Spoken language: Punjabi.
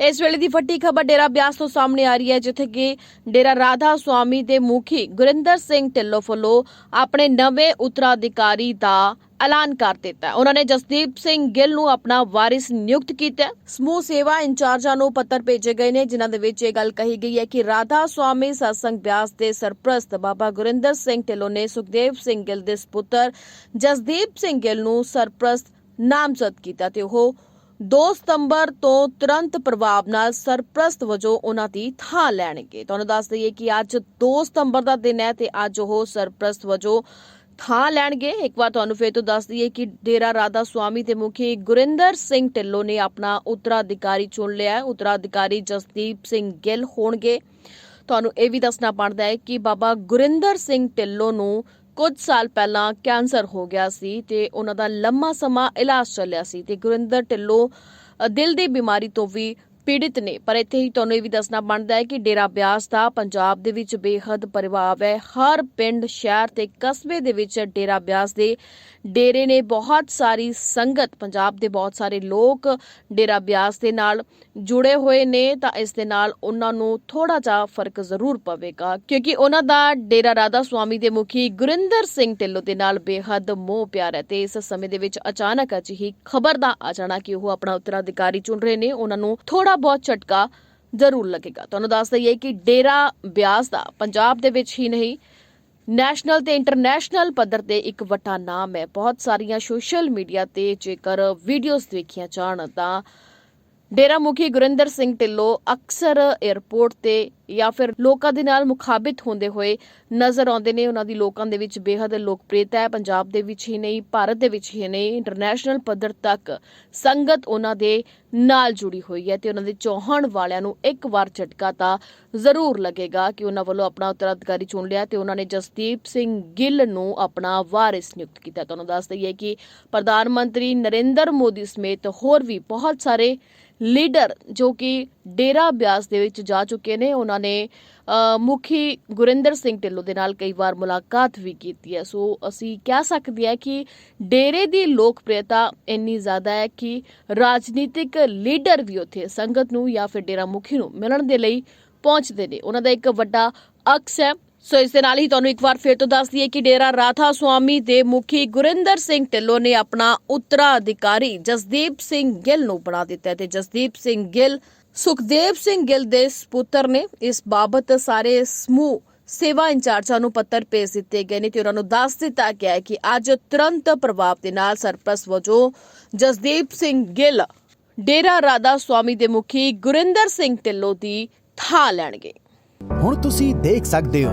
ਇਸ ਵੇਲੇ ਦੀ ਫੱਟੀ ਖਬਰ ਡੇਰਾ ਬਿਆਸ ਤੋਂ ਸਾਹਮਣੇ ਆ ਰਹੀ ਹੈ, ਜਿੱਥੇ ਕਿ ਡੇਰਾ ਰਾਧਾ ਸੁਆਮੀ ਦੇ ਮੁਖੀ ਗੁਰਿੰਦਰ ਸਿੰਘ ਢਿੱਲੋਂ ਵੱਲੋਂ ਆਪਣੇ ਨਵੇਂ ਉੱਤਰਾਧਿਕਾਰੀ ਦਾ ਐਲਾਨ ਕਰ ਦਿੱਤਾ ਉਹਨਾਂ ਨੇ ਜਸਦੀਪ ਸਿੰਘ ਗਿੱਲ ਨੂੰ ਆਪਣਾ ਵਾਰਿਸ ਨਿਯੁਕਤ ਕੀਤਾ ਸਮੂਹ ਸੇਵਾ ਇੰਚਾਰਜਾਂ ਨੂੰ ਪੱਤਰ ਭੇਜੇ ਗਏ ਨੇ, ਜਿਨ੍ਹਾਂ ਦੇ ਵਿੱਚ ਇਹ ਗੱਲ ਕਹੀ ਗਈ ਹੈ ਕਿ ਰਾਧਾ ਸੁਆਮੀ ਸਤਸੰਗ ਬਿਆਸ ਦੇ ਸਰਪ੍ਰਸਤ ਬਾਬਾ ਗੁਰਿੰਦਰ ਸਿੰਘ ਢਿੱਲੋਂ ਨੇ ਸੁਖਦੇਵ ਸਿੰਘ ਗਿੱਲ ਦੇ ਸਪੁੱਤਰ ਜਸਦੀਪ ਸਿੰਘ ਗਿੱਲ ਨੂੰ ਸਰਪ੍ਰਸਤ ਨਾਮਜ਼ਦ ਕੀਤਾ ਤੇ ਉਹ 2 ਸਤੰਬਰ ਤੋਂ ਤੁਰੰਤ ਪ੍ਰਭਾਵ ਨਾਲ ਸਰਪ੍ਰਸਤ ਵਜੋਂ ਉਹਨਾਂ ਦੀ ਥਾਂ ਲੈਣਗੇ। ਤੁਹਾਨੂੰ ਦੱਸ ਦਈਏ ਕਿ ਅੱਜ 2 ਸਤੰਬਰ ਦਾ ਦਿਨ ਹੈ ਤੇ ਅੱਜ ਉਹ ਸਰਪ੍ਰਸਤ ਵਜੋਂ ਥਾਂ ਲੈਣਗੇ। ਇੱਕ ਵਾਰ ਤੁਹਾਨੂੰ ਫੇਰ ਤੋਂ ਦੱਸ ਦਈਏ ਕਿ ਡੇਰਾ ਰਾਧਾ ਸੁਆਮੀ ਦੇ ਮੁਖੀ ਗੁਰਿੰਦਰ ਸਿੰਘ ਢਿੱਲੋਂ ਨੇ ਆਪਣਾ ਉੱਤਰਾਧਿਕਾਰੀ ਚੁਣ ਲਿਆ ਹੈ। ਉੱਤਰਾਧਿਕਾਰੀ ਜਸਦੀਪ ਸਿੰਘ ਗਿੱਲ ਹੋਣਗੇ। ਤੁਹਾਨੂੰ ਇਹ ਵੀ ਦੱਸਣਾ ਪੜਦਾ ਹੈ ਕਿ ਬਾਬਾ ਗੁਰਿੰਦਰ ਸਿੰਘ ਢਿੱਲੋਂ ਨੂੰ ਕੁਝ ਸਾਲ ਪਹਿਲਾਂ ਕੈਂਸਰ ਹੋ ਗਿਆ ਸੀ ਤੇ ਉਹਨਾਂ ਦਾ ਲੰਮਾ ਸਮਾਂ ਇਲਾਜ ਚੱਲਿਆ ਸੀ ਤੇ ਗੁਰਿੰਦਰ ਢਿੱਲੋਂ ਦਿਲ ਦੀ ਬਿਮਾਰੀ ਤੋਂ ਵੀ ਪੀੜਿਤ ਨੇ, ਪਰ ਇੱਥੇ ਹੀ ਤੁਹਾਨੂੰ ਇਹ ਵੀ ਦੱਸਣਾ ਬਣਦਾ ਹੈ ਕਿ ਡੇਰਾ ਬਿਆਸ ਦਾ ਪੰਜਾਬ ਦੇ ਵਿੱਚ ਬੇਹੱਦ ਪ੍ਰਭਾਵ ਹੈ। ਹਰ ਪਿੰਡ, ਸ਼ਹਿਰ ਤੇ ਕਸਬੇ ਦੇ ਵਿੱਚ ਡੇਰਾ ਬਿਆਸ ਦੇ ਡੇਰੇ ਨੇ ਬਹੁਤ ਸਾਰੀ ਸੰਗਤ, ਪੰਜਾਬ ਦੇ ਬਹੁਤ ਸਾਰੇ ਲੋਕ ਡੇਰਾ ਬਿਆਸ ਦੇ ਨਾਲ ਜੁੜੇ ਹੋਏ ਨੇ, ਤਾਂ ਇਸ ਦੇ ਨਾਲ ਉਹਨਾਂ ਨੂੰ ਥੋੜਾ ਜਿਹਾ ਫ਼ਰਕ ਜ਼ਰੂਰ ਪਵੇਗਾ, ਕਿਉਂਕਿ ਉਹਨਾਂ ਦਾ ਡੇਰਾ ਰਾਧਾ ਸੁਆਮੀ ਦੇ ਮੁਖੀ ਗੁਰਿੰਦਰ ਸਿੰਘ ਢਿੱਲੋਂ ਦੇ ਨਾਲ ਬੇਹੱਦ ਮੋਹ ਪਿਆਰ ਹੈ ਤੇ ਇਸ ਸਮੇਂ ਦੇ ਵਿੱਚ ਅਚਾਨਕ ਅਜਿਹੀ ਖਬਰ ਦਾ ਆ ਜਾਣਾ ਕਿ ਉਹ ਆਪਣਾ ਉੱਤਰਾਧਿਕਾਰੀ ਚੁਣ ਰਹੇ ਨੇ, ਉਹਨਾਂ ਨੂੰ ਥੋੜਾ ਬਹੁਤ ਝਟਕਾ ਜ਼ਰੂਰ ਲੱਗੇਗਾ। ਤੁਹਾਨੂੰ ਦੱਸ ਦਈਏ ਕਿ ਡੇਰਾ ਬਿਆਸ ਦਾ ਪੰਜਾਬ ਦੇ ਵਿੱਚ ਹੀ ਨਹੀਂ, ਨੈਸ਼ਨਲ ਤੇ ਇੰਟਰਨੈਸ਼ਨਲ ਪੱਧਰ ਤੇ ਇੱਕ ਵੱਡਾ ਨਾਮ ਹੈ। ਬਹੁਤ ਸਾਰੀਆਂ ਸੋਸ਼ਲ ਮੀਡੀਆ ਤੇ ਜੇਕਰ ਵੀਡੀਓਜ਼ ਦੇਖੀਆਂ ਜਾਣ ਤਾਂ ਡੇਰਾ ਮੁਖੀ ਗੁਰਿੰਦਰ ਸਿੰਘ ਢਿੱਲੋਂ ਅਕਸਰ 에ਅਰਪੋਰਟ ਤੇ ਜਾਂ ਫਿਰ ਲੋਕਾਂ ਦੇ ਨਾਲ ਮੁਖਾਬਿਤ ਹੁੰਦੇ ਹੋਏ ਨਜ਼ਰ ਆਉਂਦੇ ਨੇ। ਉਹਨਾਂ ਦੀ ਲੋਕਾਂ ਦੇ ਵਿੱਚ ਬੇਹੱਦ ਲੋਕਪ੍ਰਿਯਤਾ ਹੈ। ਪੰਜਾਬ ਦੇ ਵਿੱਚ ਹੀ ਨਹੀਂ, ਭਾਰਤ ਦੇ ਵਿੱਚ ਹੀ ਨਹੀਂ ਇੰਟਰਨੈਸ਼ਨਲ ਪੱਧਰ ਤੱਕ ਸੰਗਤ ਉਹਨਾਂ ਦੇ ਨਾਲ ਜੁੜੀ ਹੋਈ ਹੈ ਤੇ ਉਹਨਾਂ ਦੇ ਚੌਹਣ ਵਾਲਿਆਂ ਨੂੰ ਇੱਕ ਵਾਰ ਝਟਕਾ ਤਾਂ ਜ਼ਰੂਰ ਲੱਗੇਗਾ ਕਿ ਉਹਨਾਂ ਵੱਲੋਂ ਆਪਣਾ ਉੱਤਰਾਧਿਕਾਰੀ ਚੁਣ ਲਿਆ ਤੇ ਉਹਨਾਂ ਨੇ ਜਸਦੀਪ ਸਿੰਘ ਗਿੱਲ ਨੂੰ ਆਪਣਾ ਵਾਰਿਸ ਨਿਯੁਕਤ ਕੀਤਾ। ਤੁਹਾਨੂੰ ਦੱਸ ਦਈਏ ਕਿ ਪ੍ਰਧਾਨ ਮੰਤਰੀ ਨਰਿੰਦਰ ਮੋਦੀ ਸਮੇਤ ਹੋਰ ਵੀ ਬਹੁਤ ਸਾਰੇ ਲੀਡਰ ਜੋ ਕਿ ਡੇਰਾ ਬਿਆਸ ਦੇ ਵਿੱਚ ਜਾ ਚੁੱਕੇ ਨੇ, ਉਹਨਾਂ ਨੇ ਮੁਖੀ ਗੁਰਿੰਦਰ ਸਿੰਘ ਢਿੱਲੋਂ ਦੇ ਨਾਲ ਕਈ ਵਾਰ ਮੁਲਾਕਾਤ ਵੀ ਕੀਤੀ ਹੈ। ਸੋ ਅਸੀਂ ਕਹਿ ਸਕਦੇ ਹਾਂ ਕਿ ਡੇਰੇ ਦੀ ਲੋਕਪ੍ਰਿਯਤਾ ਇੰਨੀ ਜ਼ਿਆਦਾ ਹੈ ਕਿ ਰਾਜਨੀਤਿਕ ਲੀਡਰ ਵੀ ਉੱਥੇ ਸੰਗਤ ਨੂੰ ਜਾਂ ਫਿਰ ਡੇਰਾ ਮੁਖੀ ਨੂੰ ਮਿਲਣ ਦੇ ਲਈ ਪਹੁੰਚਦੇ ਨੇ। ਉਹਨਾਂ ਦਾ ਇੱਕ ਵੱਡਾ ਅਕਸ ਹੈ। ਸੋ ਇਸ ਦੇ ਨਾਲ ਹੀ ਤੁਹਾਨੂੰ ਇੱਕ ਵਾਰ ਫਿਰ ਤੋਂ ਦੱਸ ਦਈਏ ਕਿ ਡੇਰਾ ਰਾਧਾ ਸੁਆਮੀ ਦੇ ਮੁਖੀ ਗੁਰਿੰਦਰ ਸਿੰਘ ਢਿੱਲੋਂ ਨੇ ਆਪਣਾ ਉੱਤਰਾਧਿਕਾਰੀ ਜਸਦੀਪ ਸਿੰਘ ਗਿੱਲ ਨੂੰ ਬਣਾ ਦਿੱਤਾ ਤੇ ਜਸਦੀਪ ਸਿੰਘ ਗਿੱਲ ਸੁਖਦੇਵ ਸਿੰਘ ਗਿੱਲ ਦੇ ਸਪੁੱਤਰ ਨੇ ਇਸ ਬਾਬਤ ਸਾਰੇ ਸਮੂਹ ਸੇਵਾ ਇੰਚਾਰਜਾਂ ਨੂੰ ਪੱਤਰ ਭੇਜ ਦਿੱਤੇ ਗਏ ਨੇ ਤੇ ਉਹਨਾਂ ਨੂੰ ਦੱਸ ਦਿੱਤਾ ਗਿਆ ਹੈ ਕਿ ਅੱਜ ਤੁਰੰਤ ਪ੍ਰਭਾਵ ਦੇ ਨਾਲ ਸਰਪ੍ਰਸਤ ਵਜੋਂ ਜਸਦੀਪ ਸਿੰਘ ਗਿੱਲ, ਡੇਰਾ ਰਾਧਾ ਸੁਆਮੀ ਦੇ ਮੁਖੀ ਗੁਰਿੰਦਰ ਸਿੰਘ ਢਿੱਲੋਂ ਦੀ ਥਾਂ ਲੈਣਗੇ। ਹੁਣ ਤੁਸੀਂ ਦੇਖ ਸਕਦੇ ਹੋ